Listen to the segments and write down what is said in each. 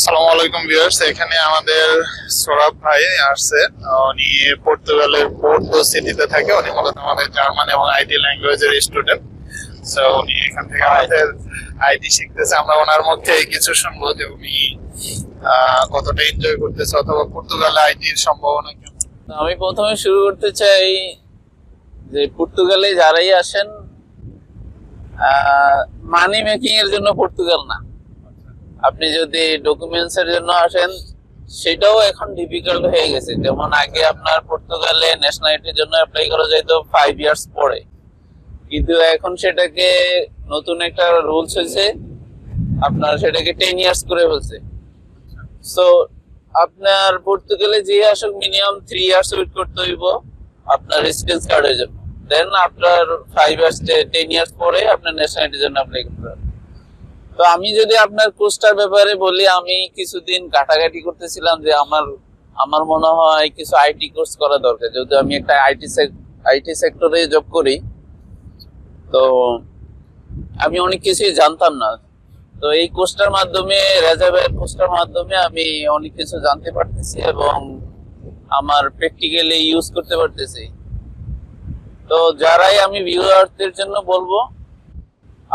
সালাম আলাইকুম ভিউয়ার্স এখানে আমাদের সৌরভ ভাই আসছে। উনি পর্তুগালের পোর্টো সিটিতে থাকে। উনি মূলত আমাদের জার্মান এবং আইটি ল্যাঙ্গুয়েজের স্টুডেন্ট। সো উনি এখান থেকে আমাদের আইটি শিখতেছে। আমরা ওনার মধ্যে কিছু শুনব যে উনি কতটা এনজয় করতেছে অথবা পর্তুগালে আইটির সম্ভাবনা কেমন? আমি প্রথমে শুরু করতে চাই যে পর্তুগালে যারাই আসেন মানি মেকিং এর জন্য পর্তুগাল না। আপনি যদি ডকুমেন্টস এর জন্য আসেন, সেটাও এখন ডিফিকাল্ট হয়ে গেছে। যেমন আগে আপনার পর্তুগালে ন্যাশনালিটির জন্য অ্যাপ্লাই করা যেত ফাইভ ইয়ার্স পরে। কিন্তু এখন সেটাকে নতুন একটা রুলস হয়েছে, আপনার সেটাকে টেন ইয়ার্স করে ফেলছে। সো আপনার পর্তুগালে যে আসুক মিনিমাম থ্রি ইয়ার্স ওয়েট করতে হইব, আপনার রেসিডেন্স কার্ডের জন্য দেন আপনার ফাইভ ইয়ার্স টেন ইয়ার্স পরে আপনার ন্যাশনালিটির জন্য অ্যাপ্লাই করতে পারবেন তো আমি যদি আপনার কোর্সটার ব্যাপারে বলি, আমি কিছুদিন ঘাটাঘাটি করতেছিলাম যে আমার আমার মনে হয় কিছু আইটি কোর্স করা দরকার। যেহেতু আমি একটা আইটি আইটি সেক্টরে জব করি, তো আমি অনেক কিছুই জানতাম না। তো এই কোর্সটার মাধ্যমে রেজাবের কোর্সটার মাধ্যমে আমি অনেক কিছু জানতে পারতেছি এবং আমার প্র্যাকটিক্যালি ইউজ করতে পারতেছি। তো যারাই আমি ভিউয়ারদের জন্য বলব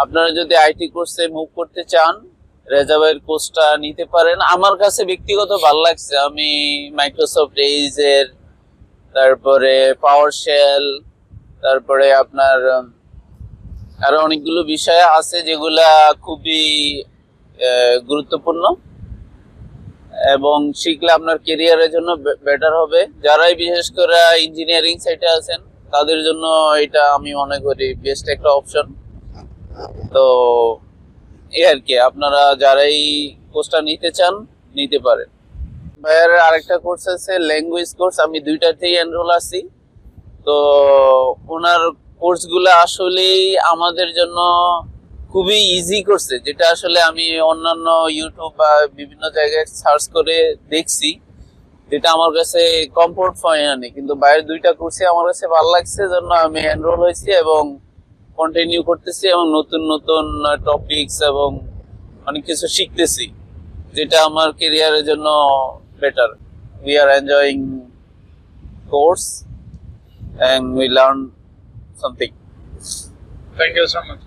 আপনারা যদি আইটি কোর্সে মুভ করতে চান, রেজাবের কোর্সটা নিতে পারেন। আমার কাছে ব্যক্তিগত ভালো লাগছে। আমি মাইক্রোসফট এইজের তারপরে পাওয়ার শেল তারপরে আপনার আরও অনেকগুলো বিষয় আছে যেগুলা খুবই গুরুত্বপূর্ণ। এবং শিখলে আপনার কেরিয়ারের জন্য বেটার হবে। যারাই বিশেষ করে ইঞ্জিনিয়ারিং সাইটে আছেন, তাদের জন্য এটা আমি মনে করি বেস্ট একটা অপশন তো, এই আর কি, আপনারা যারাই কোর্সটা নিতে চান, নিতে পারেন। ভাইয়ের আরেকটা কোর্স আছে ল্যাঙ্গুয়েজ কোর্স আমি দুইটাতেই এনরোল আছি। তো, ওনার কোর্সগুলো আসলেই আমাদের জন্য খুবই ইজি করছে যেটা আসলে আমি অন্যান্য ইউটিউব বা বিভিন্ন জায়গায় সার্চ করে দেখছি, যেটা আমার কাছে কমফোর্ট হয়নি কিন্তু বাইরের দুইটা কোর্সে আমার কাছে ভালো লাগছে, জন্য আমি এনরোল হয়েছি এবং কন্টিনিউ করতেছি এবং নতুন নতুন টপিকস এবং অনেক কিছু শিখতেছি, যেটা আমার কেরিয়ারের জন্য better we are enjoying course and we learn something thank you so much